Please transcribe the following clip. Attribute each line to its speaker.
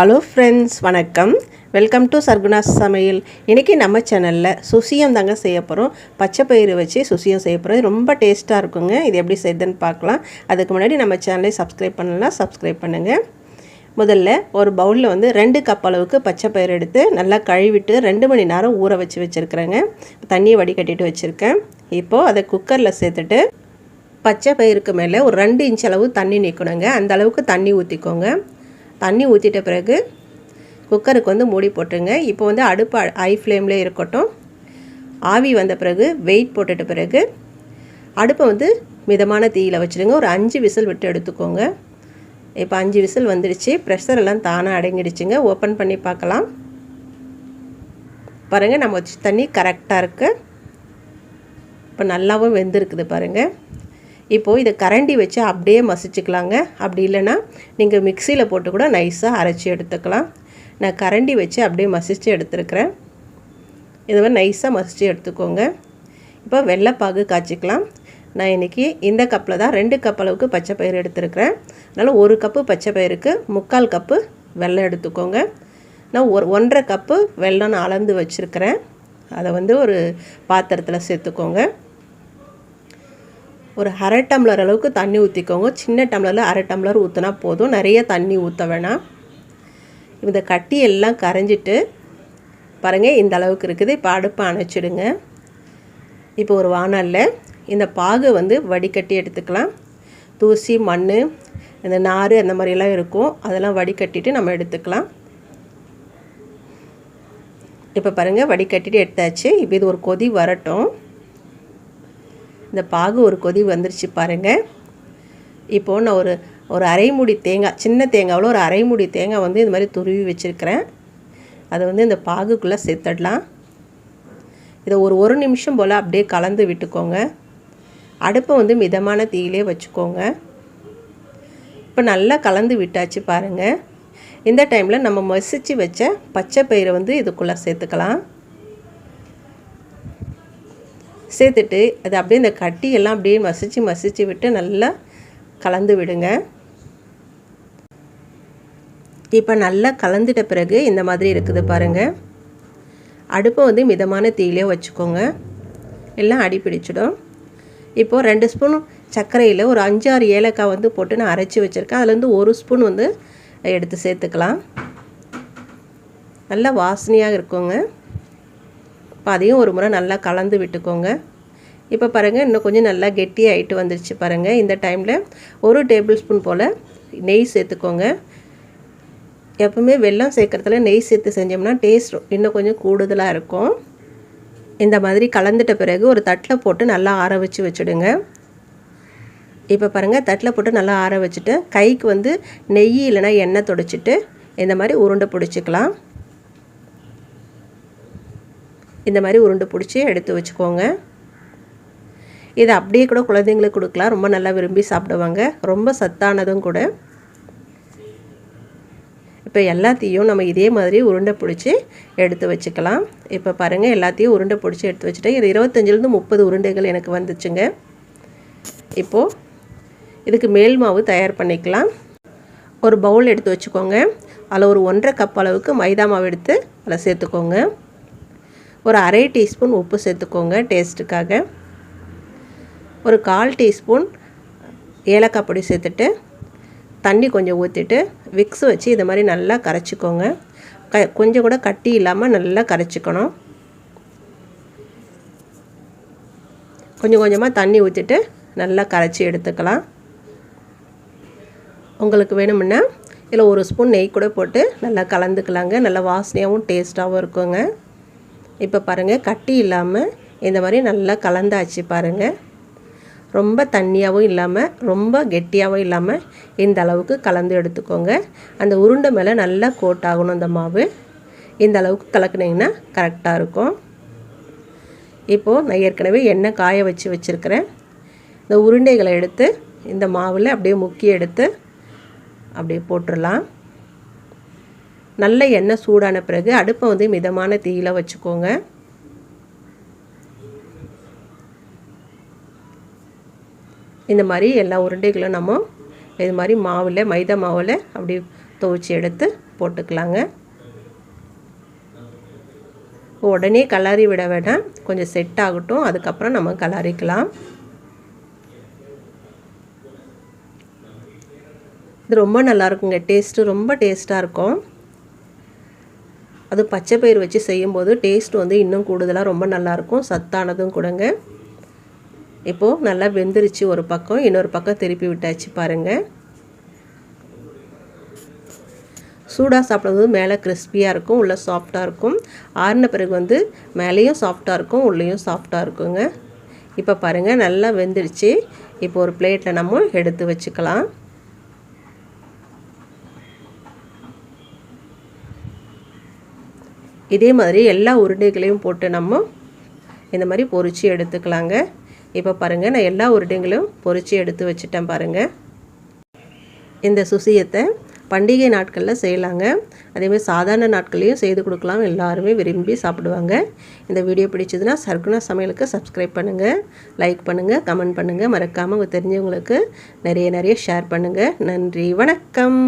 Speaker 1: Hello friends வணக்கம். Welcome to Sarguna's சமையல் இன்றைக்கி நம்ம சேனலில் சுசியம் தாங்க செய்ய போகிறோம் பச்சை பயிறு வச்சு சுசியம் செய்ய போகிறோம் ரொம்ப டேஸ்ட்டாக இருக்குங்க. இது எப்படி செய்யுதுன்னு பார்க்கலாம். அதுக்கு முன்னாடி நம்ம சேனலை சப்ஸ்கிரைப் பண்ணலாம் சப்ஸ்கிரைப் பண்ணுங்கள் முதல்ல ஒரு பவுலில் வந்து ரெண்டு கப் அளவுக்கு பச்சை பயிறு எடுத்து நல்லா கழுவிட்டு ரெண்டு மணி நேரம் ஊற வச்சு வச்சுருக்குறேங்க. தண்ணியை வடிகட்டிட்டு வச்சுருக்கேன். இப்போது அதை குக்கரில் சேர்த்துட்டு பச்சை பயிருக்கு மேலே ஒரு ரெண்டு இன்ச் அளவு தண்ணி நிற்கணுங்க அந்த அளவுக்கு தண்ணி ஊற்றிக்கோங்க தண்ணி ஊற்றிட்ட பிறகு குக்கருக்கு வந்து மூடி போட்டுருங்க. இப்போ வந்து அடுப்பு ஹை ஃப்ளேம்லேயே இருக்கட்டும். ஆவி வந்த பிறகு வெயிட் போட்டுட்ட பிறகு அடுப்பை வந்து மிதமான தீயில் வச்சுருங்க. ஒரு அஞ்சு விசில் விட்டு எடுத்துக்கோங்க. இப்போ அஞ்சு விசில் வந்துடுச்சு. ப்ரெஷர் எல்லாம் தானாக அடங்கிடுச்சுங்க. ஓப்பன் பண்ணி பார்க்கலாம். பாருங்கள் நம்ம வச்சு தண்ணி கரெக்டாக இருக்குது இப்போ நல்லாவும் வெந்திருக்குது பாருங்கள் இப்போது இதை கரண்டி வச்சு அப்படியே மசிச்சுக்கலாங்க. அப்படி இல்லைன்னா நீங்கள் மிக்சியில் போட்டு கூட நைஸாக அரைச்சி எடுத்துக்கலாம். நான் கரண்டி வச்சு அப்படியே மசிச்சு எடுத்துருக்கிறேன். இதை மாதிரி நைஸாக மசிச்சு எடுத்துக்கோங்க. இப்போ வெள்ளைப்பாகு காய்ச்சிக்கலாம். நான் இன்றைக்கி இந்த கப்பில் தான் ரெண்டு கப் அளவுக்கு பச்சை பயிறு எடுத்துருக்கிறேன். அதனால் ஒரு கப்பு பச்சை பயிருக்கு முக்கால் கப்பு வெள்ளம் எடுத்துக்கோங்க. நான் ஒரு ஒன்றரை கப்பு வெள்ளம் நான் அளந்து வச்சுருக்கிறேன். அதை வந்து ஒரு பாத்திரத்தில் சேர்த்துக்கோங்க. ஒரு அரை டம்ளர் அளவுக்கு தண்ணி ஊற்றிக்கோங்க சின்ன டம்ளரில் அரை டம்ளர் ஊற்றினா போதும். நிறைய தண்ணி ஊற்ற வேணாம். இந்த கட்டி எல்லாம் கரைஞ்சிட்டு பாருங்கள் இந்த அளவுக்கு இருக்குது. இப்போ அடுப்பை அணைச்சிடுங்க. இப்போ ஒரு வானலில் இந்த பாகு வந்து வடிகட்டி எடுத்துக்கலாம். தூசி மண் இந்த நார் அந்த மாதிரிலாம் இருக்கும். அதெல்லாம் வடிகட்டிட்டு நம்ம எடுத்துக்கலாம். இப்போ பாருங்கள் வடிகட்டிட்டு எடுத்தாச்சு. இப்போ இது ஒரு கொதி வரட்டும். இந்த பாகு ஒரு கொதி வந்துருச்சு பாருங்கள் இப்போது நான் ஒரு ஒரு அரைமுடி தேங்காய் சின்ன தேங்காவில் ஒரு அரைமுடி தேங்காய் வந்து இது மாதிரி துருவி வச்சுருக்கிறேன். அதை வந்து இந்த பாகுக்குள்ளே சேர்த்துடலாம். இதை ஒரு ஒரு நிமிஷம் போல் அப்படியே கலந்து விட்டுக்கோங்க. அடுப்பை வந்து மிதமான தீயிலே வச்சுக்கோங்க. இப்போ நல்லா கலந்து விட்டாச்சு பாருங்கள் இந்த டைமில் நம்ம மசிச்சு வச்ச பச்சை பயிரை வந்து இதுக்குள்ளே சேர்த்துக்கலாம். சேர்த்துட்டு அது அப்படியே இந்த கட்டியெல்லாம் அப்படியே மசிச்சு மசிச்சு விட்டு நல்லா கலந்து விடுங்க. இப்போ நல்லா கலந்துட்ட பிறகு இந்த மாதிரி இருக்குது பாருங்கள் அடுப்பை வந்து மிதமான தீயிலே வச்சுக்கோங்க. எல்லாம் அடி பிடிச்சிடும். இப்போது ரெண்டு ஸ்பூன் சர்க்கரையில் ஒரு அஞ்சாறு ஏலக்காய் வந்து போட்டு நான் அரைச்சி வச்சுருக்கேன். அதுலேருந்து ஒரு ஸ்பூன் வந்து எடுத்து சேர்த்துக்கலாம். நல்லா வாசனையாக இருக்குங்க. இப்போ அதையும் ஒரு முறை நல்லா கலந்து விட்டுக்கோங்க. இப்போ பாருங்கள் இன்னும் கொஞ்சம் நல்லா கெட்டி ஆகிட்டு வந்துருச்சு பாருங்கள் இந்த டைமில் ஒரு டேபிள் ஸ்பூன் போல் நெய் சேர்த்துக்கோங்க. எப்பவுமே வெள்ளம் சேர்க்குறதுல நெய் சேர்த்து செஞ்சோம்னா டேஸ்ட் இன்னும் கொஞ்சம் கூடுதலாக இருக்கும். இந்த மாதிரி கலந்துட்ட பிறகு ஒரு தட்டில் போட்டு நல்லா ஆற வச்சு வச்சுடுங்க. இப்போ பாருங்கள் தட்டில் போட்டு நல்லா ஆற வச்சுட்டு கைக்கு வந்து நெய் இல்லைனா எண்ணெய் தொடச்சிட்டு இந்த மாதிரி உருண்டை பிடிச்சிக்கலாம். இந்த மாதிரி உருண்டை பிடிச்சி எடுத்து வச்சுக்கோங்க. இதை அப்படியே கூட குழந்தைங்களுக்கு கொடுக்கலாம். ரொம்ப நல்லா விரும்பி சாப்பிடுவாங்க. ரொம்ப சத்தானதும் கூட. இப்போ எல்லாத்தையும் நம்ம இதே மாதிரி உருண்டை பிடிச்சி எடுத்து வச்சுக்கலாம். இப்போ பாருங்கள் எல்லாத்தையும் உருண்டை பிடிச்சி எடுத்து வச்சுட்டேன். இது இருபத்தஞ்சிலேருந்து முப்பது உருண்டைகள் எனக்கு வந்துச்சுங்க. இப்போது இதுக்கு மேல் மாவு தயார் பண்ணிக்கலாம். ஒரு பவுல் எடுத்து வச்சுக்கோங்க. அதில் ஒரு ஒன்றரை கப் அளவுக்கு மைதா மாவு எடுத்து அதில் சேர்த்துக்கோங்க. ஒரு அரை டீஸ்பூன் உப்பு சேர்த்துக்கோங்க டேஸ்ட்டுக்காக. ஒரு கால் டீஸ்பூன் ஏலக்காய் பொடி சேர்த்துட்டு தண்ணி கொஞ்சம் ஊற்றிட்டு விக்ஸ் வச்சு இதை மாதிரி நல்லா கரைச்சிக்கோங்க. க கொஞ்சம் கூட கட்டி இல்லாமல் நல்லா கரைச்சிக்கணும். கொஞ்சம் கொஞ்சமாக தண்ணி ஊற்றிட்டு நல்லா கரைச்சி எடுத்துக்கலாம். உங்களுக்கு வேணுமுன்னா இதில் ஒரு ஸ்பூன் நெய் கூட போட்டு நல்லா கலந்துக்கலாங்க. நல்லா வாசனையாகவும் டேஸ்ட்டாகவும் இருக்குங்க. இப்போ பாருங்கள் கட்டி இல்லாமல் இந்த மாதிரி நல்லா கலந்தாச்சு பாருங்கள் ரொம்ப தண்ணியாகவும் இல்லாமல் ரொம்ப கெட்டியாகவும் இல்லாமல் இந்த அளவுக்கு கலந்து எடுத்துக்கோங்க. அந்த உருண்டை மேலே நல்லா கோட் ஆகணும் அந்த மாவு. இந்த அளவுக்கு கலக்குனிங்கன்னா கரெக்டாக இருக்கும். இப்போது நான் ஏற்கனவே எண்ணெய் காய வச்சு வச்சுருக்கிறேன். இந்த உருண்டைகளை எடுத்து இந்த மாவில் அப்படியே முக்கி எடுத்து அப்படியே போட்டுடலாம் நல்ல எண்ணெய் சூடான பிறகு அடுப்பை வந்து மிதமான தீயில் வச்சுக்கோங்க. இந்த மாதிரி எல்லா உருண்டைகளும் நம்ம இது மாதிரி மாவில் மைதா மாவில் அப்படி துவைச்சி எடுத்து போட்டுக்கலாங்க. உடனே கலாரி விட வேணாம் கொஞ்சம் செட் ஆகட்டும். அதுக்கப்புறம் நம்ம கலாரிக்கலாம் இது ரொம்ப நல்லா இருக்குங்க. டேஸ்ட்டு ரொம்ப டேஸ்ட்டாக இருக்கும். அது பச்சை பயிர் வச்சு செய்யும்போது டேஸ்ட் வந்து இன்னும் கூடுதலாக ரொம்ப நல்லாயிருக்கும். சத்தானதும் கொடுங்க. இப்போது நல்லா வெந்துருச்சு ஒரு பக்கம் இன்னொரு பக்கம் திருப்பி விட்டாச்சு பாருங்கள் சூடாக சாப்பிடும்போது மேலே கிறிஸ்பியாக இருக்கும் உள்ளே சாஃப்டாக இருக்கும். ஆறின பிறகு வந்து மேலேயும் சாஃப்டாக இருக்கும் உள்ளேயும் சாஃப்டாக இருக்குங்க. இப்போ பாருங்கள் நல்லா வெந்துருச்சு. இப்போ ஒரு பிளேட்டில் நம்ம எடுத்து வச்சுக்கலாம். இதே மாதிரி எல்லா உருண்டைகளையும் போட்டு நம்ம இந்த மாதிரி பொறிச்சு எடுத்துக்கலாங்க. இப்போ பாருங்கள் நான் எல்லா உருண்டைகளையும் பொறிச்சு எடுத்து வச்சுட்டேன் பாருங்கள் இந்த சுசியத்தை பண்டிகை நாட்களில் செய்யலாங்க. அதேமாதிரி சாதாரண நாட்கள்லையும் செய்து கொடுக்கலாம். எல்லாருமே விரும்பி சாப்பிடுவாங்க. இந்த வீடியோ பிடிச்சதுன்னா சர்க்குனா சமையலுக்கு சப்ஸ்கிரைப் பண்ணுங்கள் லைக் பண்ணுங்கள் கமெண்ட் பண்ணுங்கள் மறக்காமல் உங்கள் தெரிஞ்சவங்களுக்கு நிறைய நிறைய ஷேர் பண்ணுங்கள் நன்றி வணக்கம்.